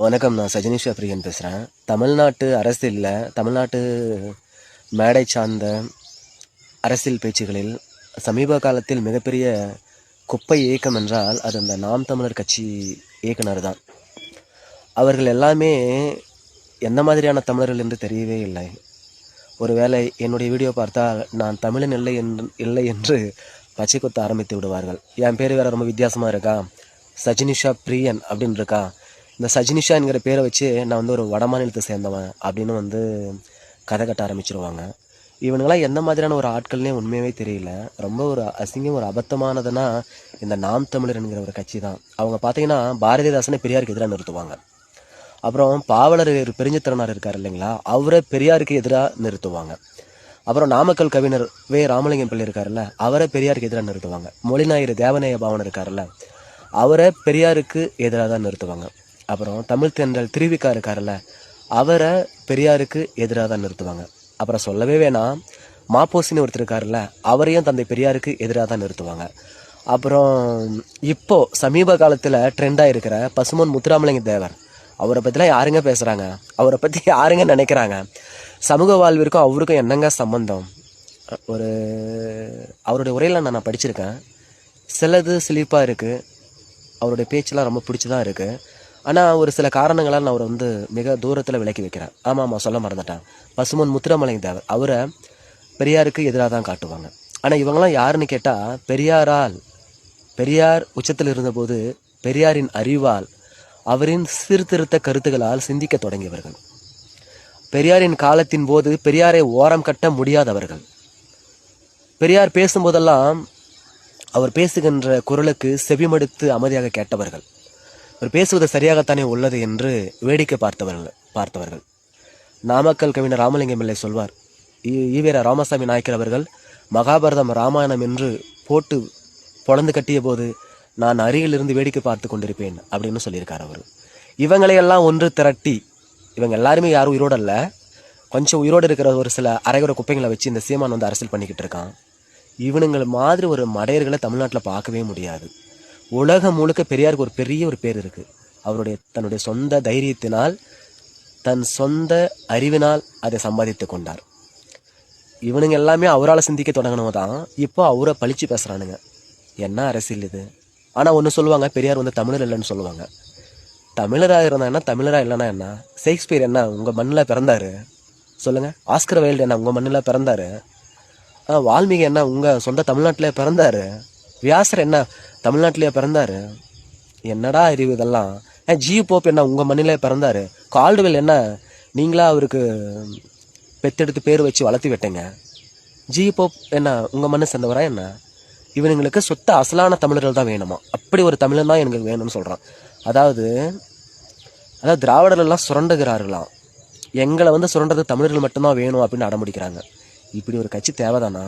வணக்கம் நான் சஜினிஷா பிரியன் பேசுகிறேன் தமிழ்நாட்டு அரசியலில் தமிழ்நாட்டு மேடை சார்ந்த அரசியல் பேச்சுகளில் சமீப காலத்தில் மிகப்பெரிய குப்பை இயக்கம் என்றால் அது அந்த நாம் தமிழர் கட்சி இயக்குனர் தான். அவர்கள் எல்லாமே எந்த மாதிரியான தமிழர்கள் என்று தெரியவே இல்லை. ஒருவேளை என்னுடைய வீடியோ பார்த்தால் நான் தமிழன் இல்லை என்று இல்லை என்று பச்சை கொத்த ஆரம்பித்து விடுவார்கள். என் பேர் வேறு ரொம்ப வித்தியாசமாக இருக்கா? சஜினிஷா பிரியன் அப்படின்னு இருக்கா இந்த சஜினிஷா என்கிற பேரை வச்சு நான் வந்து ஒரு வட மாநிலத்தை சேர்ந்தவன் அப்படின்னு வந்து கதை கட்ட ஆரம்பிச்சிருவாங்க. இவனுங்களாம் எந்த மாதிரியான ஒரு ஆட்கள்னே உண்மையாகவே தெரியல. ரொம்ப ஒரு அசிங்கம் ஒரு அபத்தமானதுன்னா இந்த நாம் தமிழர் என்கிற ஒரு கட்சி தான். அவங்க பார்த்தீங்கன்னா பாரதிதாசனை பெரியாருக்கு எதிராக நிறுத்துவாங்க. அப்புறம் பாவலர் பெருஞ்சித்திரனார் இருக்கார் இல்லைங்களா? அவரை பெரியாருக்கு எதிராக நிறுத்துவாங்க. அப்புறம் நாமக்கல் கவிஞர் வே. ராமலிங்கம் பிள்ளை இருக்காருல்ல அவரை பெரியாருக்கு எதிராக நிறுத்துவாங்க. மொழிநாயர் தேவநேய பாவன் இருக்காருல்ல அவரை பெரியாருக்கு எதிராக தான் நிறுத்துவாங்க. அப்புறம் தமிழ் தென்றல் திருவிக்கா இருக்காருல்ல அவரை பெரியாருக்கு எதிராக தான் நிறுத்துவாங்க. அப்புறம் சொல்லவே வேணாம் மாப்போசின்னு ஒருத்தர் இருக்காருல்ல அவரையும் தந்தை பெரியாருக்கு எதிராக தான் நிறுத்துவாங்க. அப்புறம் இப்போ சமீப காலத்தில் ட்ரெண்டாக இருக்கிற பசுமன் முத்துராமலிங்க தேவர் அவரை பற்றிலாம் யாருங்க பேசுகிறாங்க அவரை பற்றி யாருங்க நினைக்கிறாங்க? சமூக வாழ்விற்கும் அவருக்கும் என்னங்க சம்பந்தம்? ஒரு அவருடைய உரையில் நான் படிச்சிருக்கேன். சிலது சிலிப்பாக இருக்குது அவருடைய பேச்செல்லாம் ரொம்ப பிடிச்சி தான் இருக்குது ஆனால் ஒரு சில காரணங்களால் நான் அவரை வந்து மிக தூரத்தில் விலக்கி வைக்கிறேன். ஆமாம் ஆமாம் சொல்ல மறந்துட்டேன். பசுமன் முத்துராமலிங்க தேவர் அவரை பெரியாருக்கு எதிராக தான் காட்டுவாங்க. ஆனால் இவங்களாம் யாருன்னு கேட்டால் பெரியாரால் பெரியார் உச்சத்தில் இருந்தபோது பெரியாரின் அறிவால் அவரின் சீர்திருத்த கருத்துகளால் சிந்திக்க தொடங்கியவர்கள். பெரியாரின் காலத்தின் போது பெரியாரை ஓரம் கட்ட முடியாதவர்கள். பெரியார் பேசும்போதெல்லாம் அவர் பேசுகின்ற குரலுக்கு செவிமடுத்து அமைதியாக கேட்டவர்கள். அவர் பேசுவது சரியாகத்தானே உள்ளது என்று வேடிக்கை பார்த்தவர்கள் பார்த்தவர்கள். நாமக்கல் கவிஞர் ராமலிங்கம் பிள்ளை சொல்வார் ஈ- ஈவேரா ராமசாமி நாயக்கர் அவர்கள் மகாபாரதம் ராமாயணம் என்று போட்டு பொழந்து கட்டிய போது நான் அருகிலிருந்து வேடிக்கை பார்த்து கொண்டிருப்பேன் அப்படின்னு சொல்லியிருக்கார் அவர். இவங்களையெல்லாம் ஒன்று திரட்டி இவங்க எல்லாருமே யாரும் உயிரோடு அல்ல கொஞ்சம் உயிரோடு இருக்கிற ஒரு சில அரைகுற குப்பைங்களை வச்சு இந்த சீமான் வந்து அரசியல் பண்ணிக்கிட்டு இருக்கான். இவனுங்கள் மாதிரி ஒரு மடையர்களை தமிழ்நாட்டில் பார்க்கவே முடியாது. உலகம் முழுக்க பெரியாருக்கு ஒரு பெரிய ஒரு பேர் இருக்குது அவருடைய தன்னுடைய சொந்த தைரியத்தினால் தன் சொந்த அறிவினால் அதை சம்பாதித்து கொண்டார். இவனுங்க எல்லாமே அவரால் சிந்திக்க தொடங்கினவங்க தான். இப்போ அவரை பழிச்சு பேசுகிறானுங்க என்ன அரசியல் இது? ஆனால் ஒன்று சொல்லுவாங்க பெரியார் வந்து தமிழர் இல்லைன்னு சொல்லுவாங்க. தமிழராக இருந்தாங்கன்னா என்ன? தமிழராக இல்லைன்னா என்ன? ஷேக்ஸ்பியர் என்ன? உங்கள் மண்ணில் பிறந்தாரு. சொல்லுங்கள் ஆஸ்கர் வயல்டு என்ன? உங்கள் மண்ணில் பிறந்தாரு. வால்மீகி என்ன? உங்கள் சொந்த தமிழ்நாட்டில் பிறந்தாரு. வியாசர் என்ன தமிழ்நாட்டிலேயே பிறந்தாரு? என்னடா அறிவு இதெல்லாம்? ஏன் ஜி போப் என்ன உங்கள் மண்ணிலே பிறந்தாரு? கால்டுவெல் என்ன நீங்களா அவருக்கு பெத்தெடுத்து பேர் வச்சு வளர்த்து விட்டீங்க? ஜி போப் என்ன உங்கள் மண்ணை சேர்ந்தவரா என்ன? இவனுங்களுக்கு சொத்த அசலான தமிழர்கள் தான் வேணுமா? அப்படி ஒரு தமிழன் தான் எனக்கு வேணும்னு சொல்கிறான் அதாவது அதாவது திராவிடர்கள்லாம் சுரண்டுகிறார்களாம். எங்களை வந்து சுரண்டது தமிழர்கள் மட்டும்தான் வேணும் அப்படின்னு அடம்பிடிக்கிறாங்க. இப்படி ஒரு கட்சி தேவைதானா?